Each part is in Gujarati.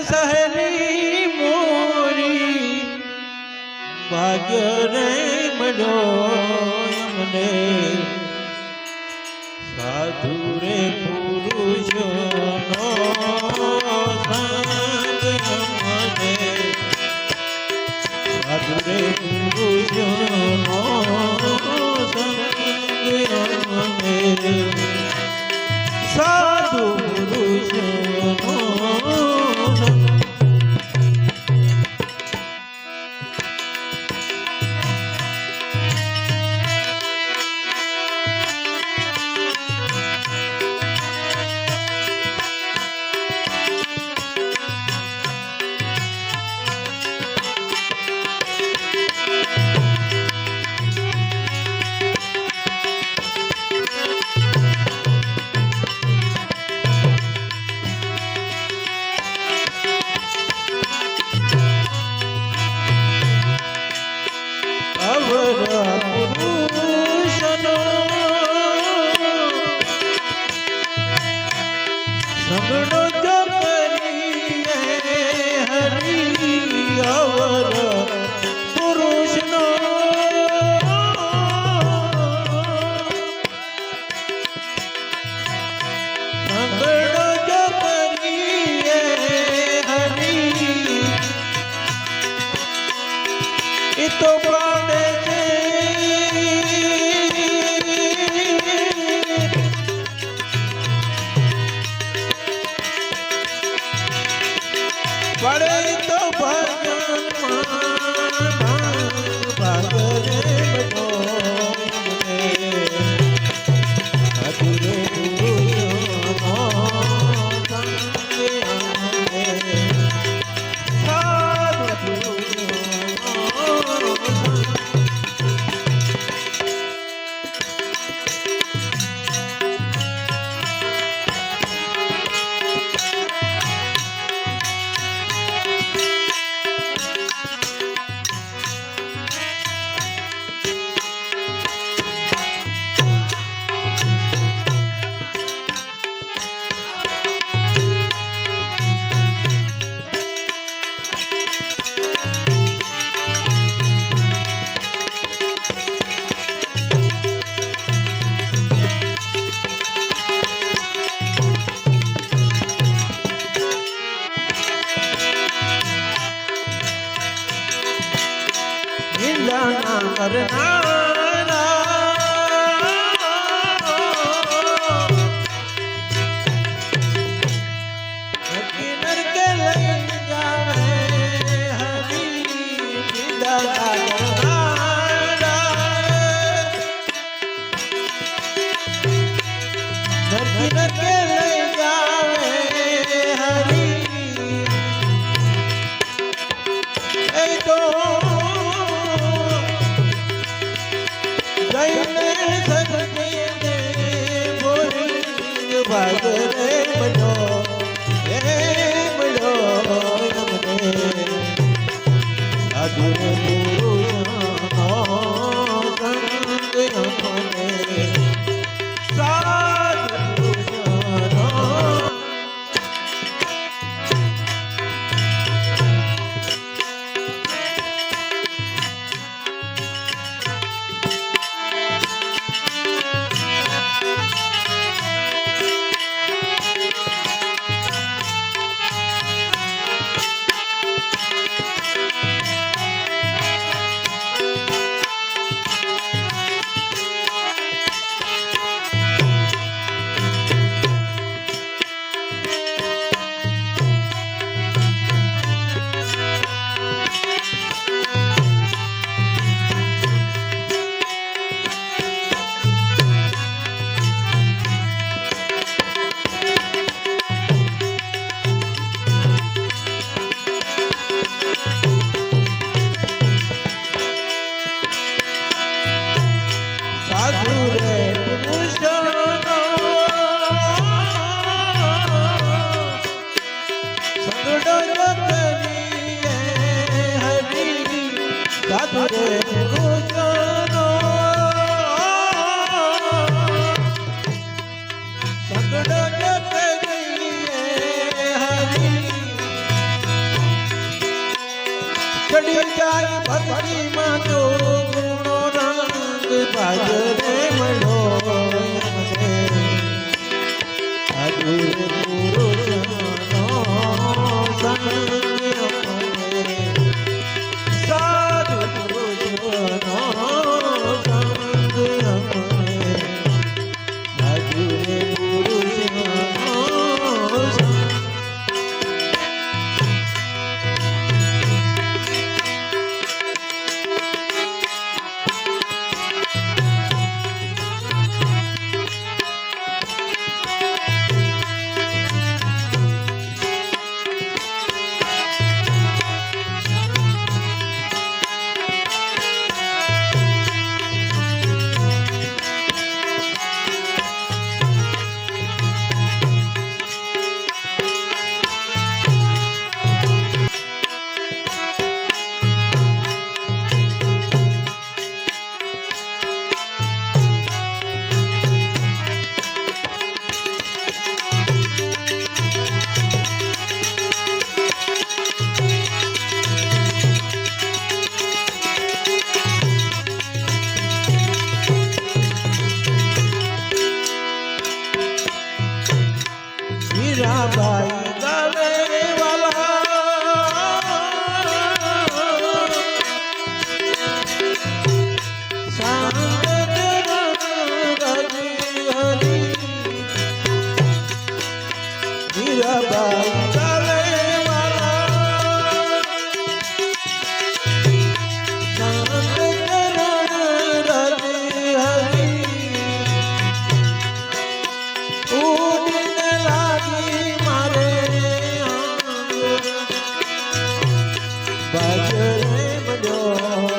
સહલી મોરી ભાગ્ય ને મળ્યો મને સાધુ રે પુરુષો સાધુ રે પુરુષો સાધુ પુરુષો ત્યાં ના ગજરે બજો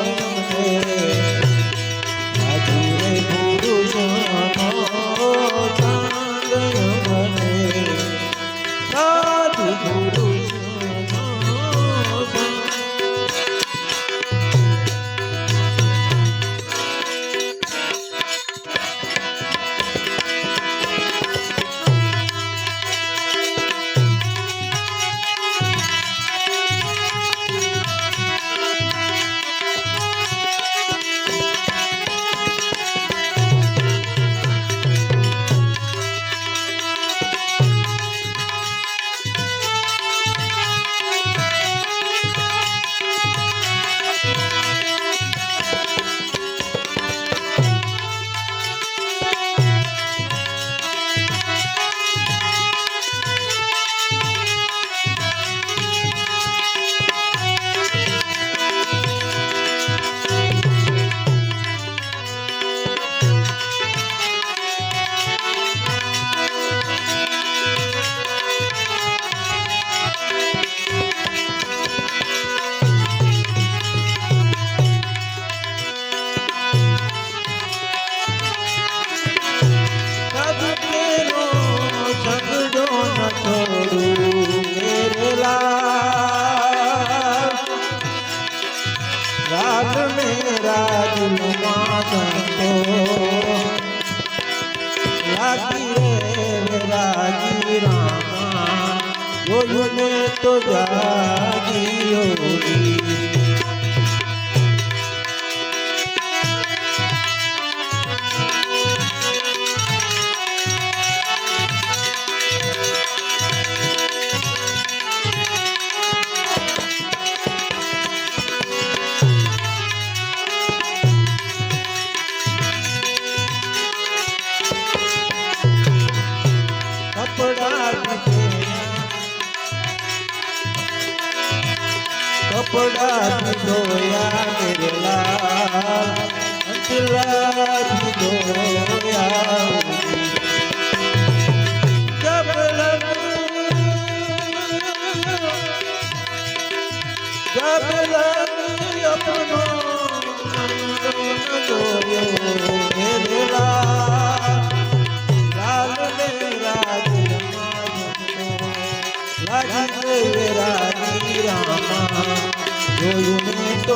তো জাগিও Yo yo me to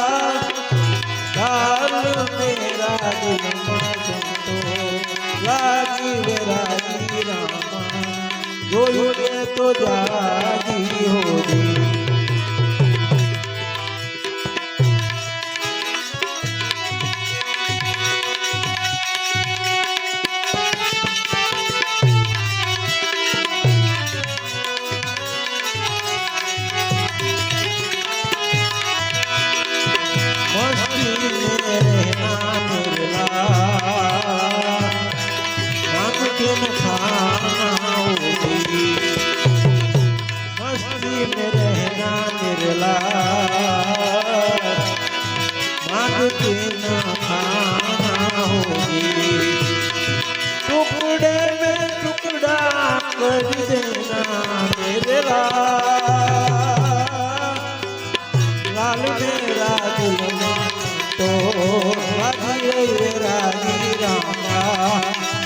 જોયું ને તો જાગી હોરી મસ્તી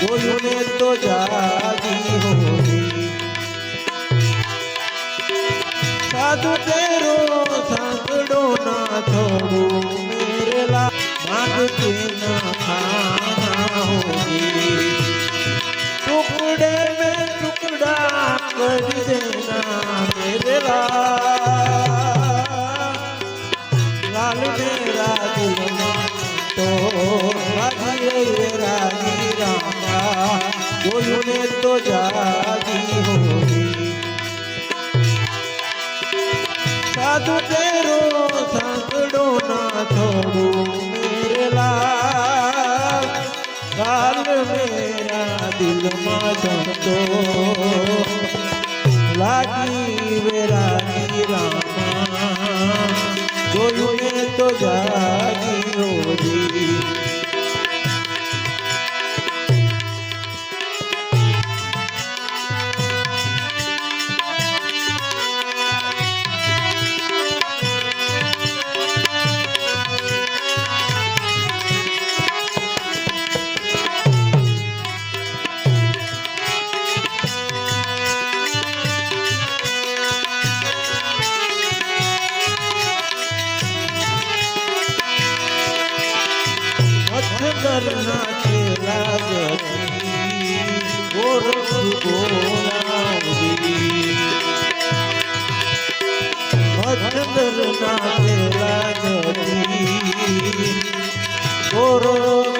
બોલુને તો જાગી હોવી સાધુ તેરો સાંકડો ના થોડું મેરેલા માગતી ના ખાના હોવી सुने तो जागी होगी साधु तेरो संकड़ो ना छोड़ो मेरे लाल काल मेरा दिल माधो तो लागी मेरा रामा गोलू में तो जा મચ્છરના છેલા જતી ગોરખ ગોરાવરી મચ્છરના છેલા જતી ગોરખ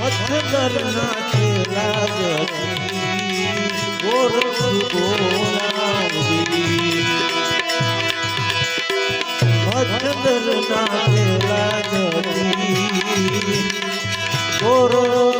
દિલમાં મચ્છર નાચેલા જતી ગોરખ નાચેલા જતી ગોરખ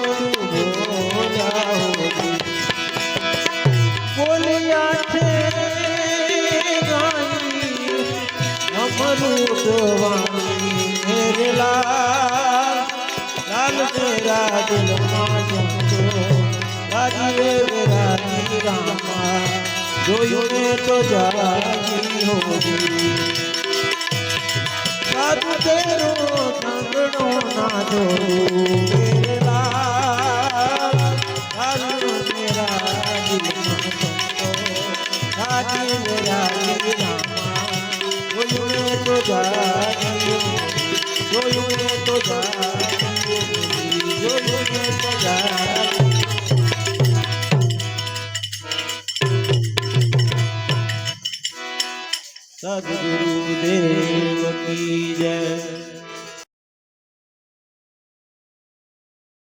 રામા જોયું ને તો જાગી હોગી સાધુ તેરો સાંગણો ના રામા જોયું તો જાગી જોયું તો જાગી સદગુરુદેવ કી જય.